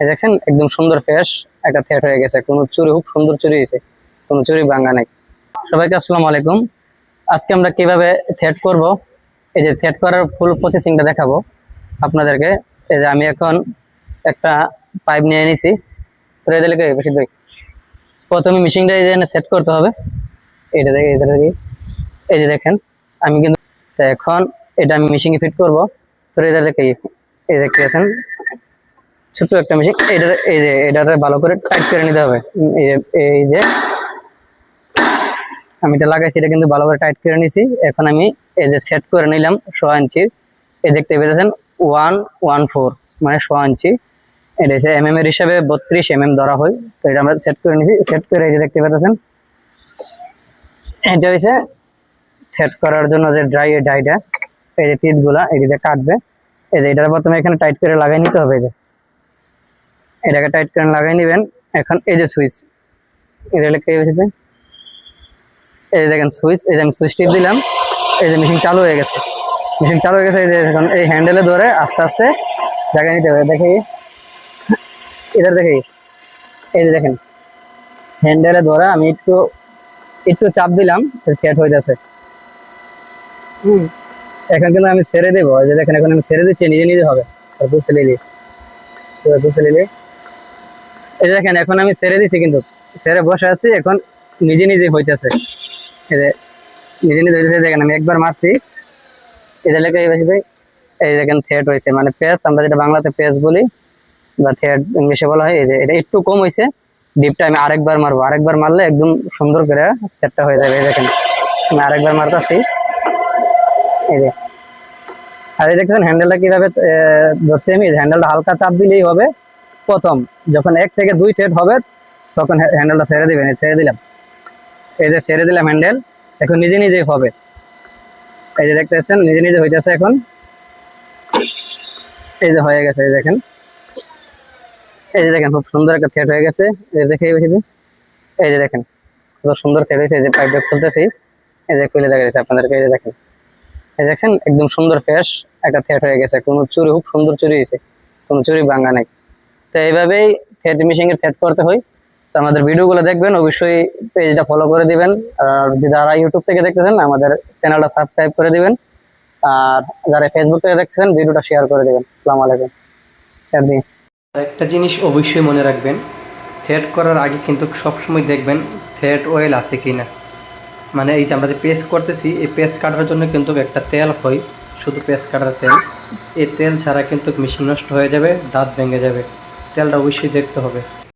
দেখছেন, একদম সুন্দর ফ্রেশ একটা থ্রেড হয়ে গেছে। কোনো চুরি, খুব সুন্দর চুরি হয়েছে। কোনো চুরি ভাঙা নেই। সবাইকে আসসালামু আলাইকুম। আজকে আমরা কীভাবে থ্রেড করব? এই যে থ্রেড করার ফুল প্রসেসিংটা দেখাবো আপনাদেরকে। এই যে আমি এখন একটা পাইপ নিয়ে নিয়েছি ফ্রে দিলে কি? বেশি দুই প্রথমে মেশিনটা এই যে সেট করতে হবে। এটা দেখে এটা দেখি। এই যে দেখেন, আমি কিন্তু এখন এটা আমি মেশিনে ফিট করব। তো এটা দেখে এই দেখতে আছেন ছোট্ট একটা মেশিন এটা এই যে, এটাতে ভালো করে টাইট করে নিতে হবে। এই যে আমি এটা লাগাইছি, এটা কিন্তু ভালো করে টাইট করে নিছি। এখন আমি এই যে সেট করে নিলাম ছ ইঞ্চির এই দেখতে পেয়েছেন ওয়ান ওয়ান ফোর মানে ছ ইঞ্চি। এটা হচ্ছে এম এম এর হিসাবে বত্রিশ এম এম ধরা হয়। তো এটা আমরা সেট করে নিছি। সেট করে এই যে দেখতে পেতেছেন। এটা হচ্ছে সেট করার জন্য যে ড্রাই ডাইটা এই যে টিপগুলা এদিকে কাটবে। এই যে এটা প্রথমে এখানে টাইট করে লাগাই নিতে হবে যে। এটাকে টাইট করে লাগাই নেবেন। এখন এই যে সুইচ এটা এই যে দেখেন সুইচ এই যে আমি সুইচ টিপ দিলাম, এই যে মেশিন চালু হয়ে গেছে। মেশিন চালু হয়ে গেছে, এই যে এখন এই হ্যান্ডেলে ধরে আস্তে আস্তে জায়গায় নিতে হবে। দেখি এদের দেখি এই যে দেখেন হ্যান্ডেলে ধরে আমি একটু একটু চাপ দিলাম ফ্যাট হয়ে যাচ্ছে হুম। এখন কিন্তু আমি ছেড়ে দেবো। যে দেখেন, এখন আমি ছেড়ে দিচ্ছি, নিজে নিজে হবে। আর বুঝতে নিলি বুঝতে নিলি এই দেখেন, এখন আমি ছেড়ে দিছি কিন্তু। ছেড়ে বসে আছি, এখন নিজে নিজে হইতেছে। এই যে নিজে নিজে হইতেছে, দেখেন, আমি একবার মারছি। যে লেখা এই বেশি ভাই এই দেখেন থ্রেড হয়েছে মানে পেস আমরা যেটা বাংলাতে পেস বলি, বা থ্রেড ইংলিশে বলা হয়, এই যে এটা একটু কম হয়েছে ডিপটা আমি আরেকবার মারবো। আরেকবার মারলে একদম সুন্দর করে থ্রেডটা হয়ে যাবে। এই দেখেন, আমি আরেকবার মারতেছি। এই যে। আর এই দেখছেন হ্যান্ডেলটা কীভাবে ধরছি আমি হ্যান্ডেলটা হালকা চাপ দিলেই হবে। প্রথম যখন এক থেকে দুই থ্রেড হবে তখন হ্যান্ডেলটা ছেড়ে দিবেন ছেড়ে দিলাম এই যে ছেড়ে দিলাম হ্যান্ডেল এখন নিজে নিজেই হবে এই যে দেখতেছেন নিজে নিজে হইতেছে এখন এই যে হয়ে গেছে এই দেখেন এই যে দেখেন খুব সুন্দর একটা থ্রেড হয়ে গেছে এই দেখে এই যে দেখেন কত সুন্দর থ্রেড হয়েছে এই যে পাইপটা খুলতেছি এই যে খুলে দেখা যাচ্ছে আপনাদেরকে এই যে দেখেন এই দেখছেন একদম সুন্দর ফ্রেশ একটা থ্রেড হয়ে গেছে কোনো চুরি খুব সুন্দর চুরি হয়েছে কোনো চুরি ভাঙা নাই তো এইভাবেই থ্রেড মেশিনের থ্রেড করতে হয়। তো আমাদের ভিডিওগুলো দেখবেন, অবশ্যই পেজটা ফলো করে দিবেন। আর যারা ইউটিউব থেকে দেখতেছেন, আমাদের চ্যানেলটা সাবস্ক্রাইব করে দিবেন। আর যারা ফেসবুক থেকে দেখতেছেন, ভিডিওটা শেয়ার করে দিবেন। আসসালামু আলাইকুম। একটা জিনিস অবশ্যই মনে রাখবেন থ্রেড করার আগে কিন্তু সবসময় দেখবেন থ্রেড অয়েল আছে কি না মানে এই যে আমরা যে পেস্ট করতেছি, এই পেস্ট কাটার জন্য কিন্তু একটা তেল হয়। শুধু পেস্ট কাটার তেল। এই তেল ছাড়া কিন্তু মেশিন নষ্ট হয়ে যাবে, দাঁত ভেঙে যাবে। তেলটা অবশ্যই দেখতে হবে।